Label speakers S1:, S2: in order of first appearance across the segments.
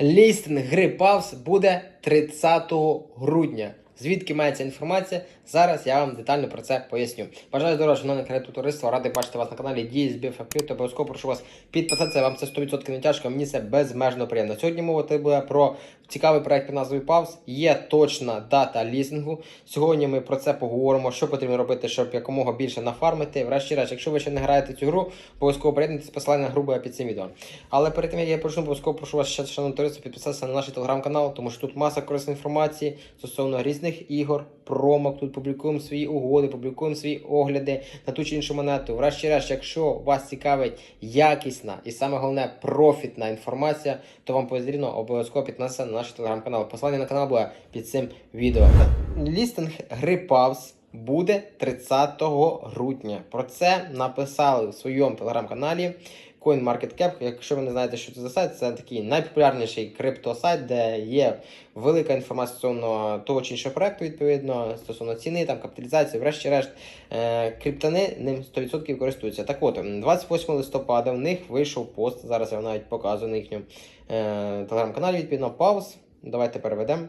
S1: Лістинг гри Павс буде 30 грудня. Звідки має інформація? Зараз я вам детально про це поясню. Бажаю здоров'я, шановне кредиту товариство. Радий бачити вас на каналі Дії з Біфакрито. Обов'язково прошу вас підписатися. Вам це 100% не тяжко. Мені це безмежно приємно. Сьогодні мова буде про цікавий проект під назвою Павс. Є точна дата лізингу. Сьогодні ми про це поговоримо. Що потрібно робити, щоб якомога більше нафармити. Врешті-решт, якщо ви ще не граєте цю гру, обов'язково приєднуйтесь посилання на гру під цим відео. Але перед тим як я почну, обов'язково прошу вас ще шановне товариство підписатися на наш телеграм-канал, тому що тут маса корисної інформації стосовно різних ігор, промок. Тут публікуємо свої угоди, публікуємо свої огляди на ту чи іншу монету. Врешті-решт, якщо вас цікавить якісна і саме головне профітна інформація, то вам потрібно обов'язково підписатися на наш телеграм-канал. Посилання на канал буде під цим відео. Лістинг гри Павс буде 30 грудня. Про це написали в своєму телеграм-каналі. CoinMarketCap, якщо ви не знаєте, що це за сайт, це такий найпопулярніший криптосайт, де є велика інформація стосовно того чи іншого проекту, відповідно, стосовно ціни, там капіталізації, врешті-решт, е, криптони ним 100% користуються. Так от, 28 листопада в них вийшов пост. Зараз я навіть показую на їхньому е, телеграм-каналі, відповідно, пауз. Давайте переведемо.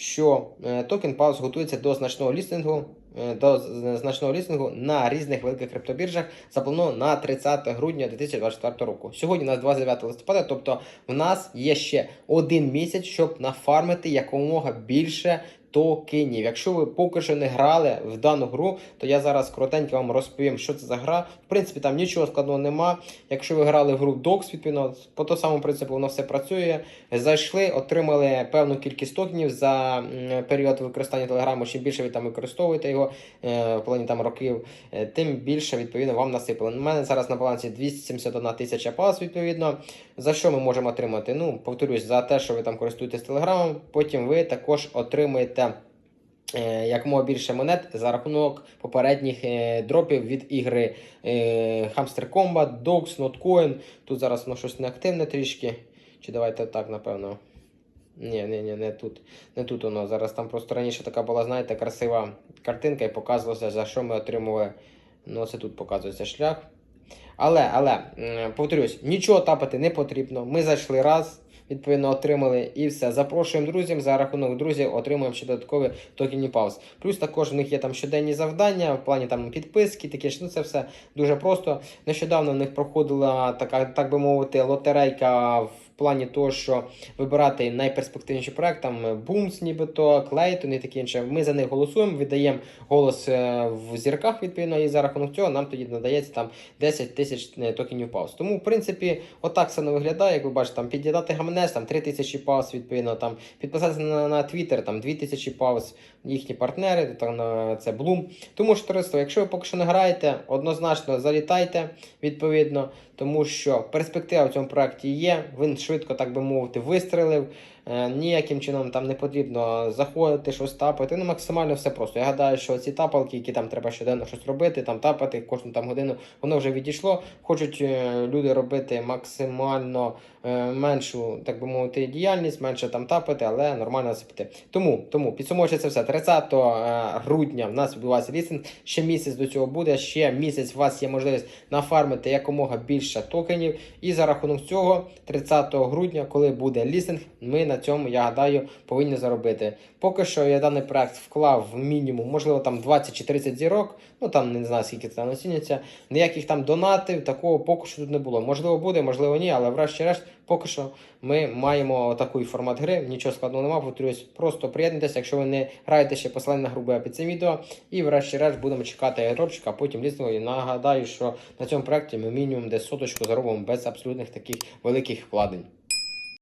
S1: Що е, токен PAUS готується до значного лістингу, е, до значного лістингу на різних великих криптобіржах, заплановано на 30 грудня 2024 року. Сьогодні у нас 29 листопада, тобто в нас є ще один місяць, щоб нафармити якомога більше токенів. Якщо ви поки що не грали в дану гру, то я зараз коротенько вам розповім, що це за гра. В принципі, там нічого складного нема. Якщо ви грали в гру DOX, відповідно, по тому самому принципу воно все працює. Зайшли, отримали певну кількість токенів за період використання телеграму. Чим більше ви там використовуєте його е, в плані там років, е, тим більше відповідно вам насипали. У мене зараз на балансі 271 тисяча пас, відповідно. За що ми можемо отримати? Ну, повторюсь, за те, що ви там користуєтесь телеграмом, потім ви також отримуєте. Е, Якомога більше монет за рахунок попередніх е, дропів від ігри е, Hamster Combat, Dogs, Notcoin. Тут зараз воно щось неактивне трішки. Чи давайте так, напевно. Ні, ні, ні, не тут. Не тут воно. Зараз там просто раніше така була, знаєте, красива картинка і показувалося, за що ми отримували. Ну, це тут показується шлях. Але, але, повторюсь, нічого тапати не потрібно. Ми зайшли раз, відповідно, отримали і все. Запрошуємо друзів. За рахунок друзів отримуємо ще додаткові токені пауз. Плюс також в них є там щоденні завдання в плані там підписки, таке ж ну це все дуже просто. Нещодавно в них проходила така, так би мовити, лотерейка в плані того, що вибирати найперспективніший проект, там Бумс, нібито, Клейтон і таке інше. Ми за них голосуємо, віддаємо голос е, в зірках, відповідно, і за рахунок цього нам тоді надається там 10 тисяч е, токенів пауз. Тому, в принципі, отак все не виглядає. Як ви бачите, там під'єднати гаманець, там 3 тисячі пауз, відповідно, там підписатися на, на Twitter, там 2 тисячі пауз, їхні партнери, там е, це Bloom. Тому що якщо ви поки що не граєте, однозначно залітайте відповідно, тому що перспектива в цьому проєкті є. Він швидко, так би мовити, вистрелив. Е, Ніяким чином там не потрібно заходити, щось тапати. Ну, максимально все просто. Я гадаю, що ці тапалки, які там треба щоденно щось робити, там тапати кожну там годину, воно вже відійшло. Хочуть е, люди робити максимально е, меншу, так би мовити, діяльність, менше там тапати, але нормально насипати. Тому, тому підсумовуючи це все, 30 е, грудня в нас відбувається лістинг. Ще місяць до цього буде. Ще місяць у вас є можливість нафармити якомога більше токенів. І за рахунок цього, 30 грудня, коли буде лістинг, ми на цьому, я гадаю, повинні заробити. Поки що я даний проект вклав в мінімум, можливо, там 20 чи 30 зірок. Ну там не знаю, скільки це там оцінюється. Ніяких там донатів, такого поки що тут не було. Можливо, буде, можливо, ні, але врешті-решт, поки що ми маємо такий формат гри. Нічого складного немає, повторюсь, просто приєднуйтесь, якщо ви не граєте ще посилання на грубе під цим відео. І врешті-решт будемо чекати аеробчика, а потім лісного. І нагадаю, що на цьому проекті ми мінімум десь соточку заробимо без абсолютних таких великих вкладень.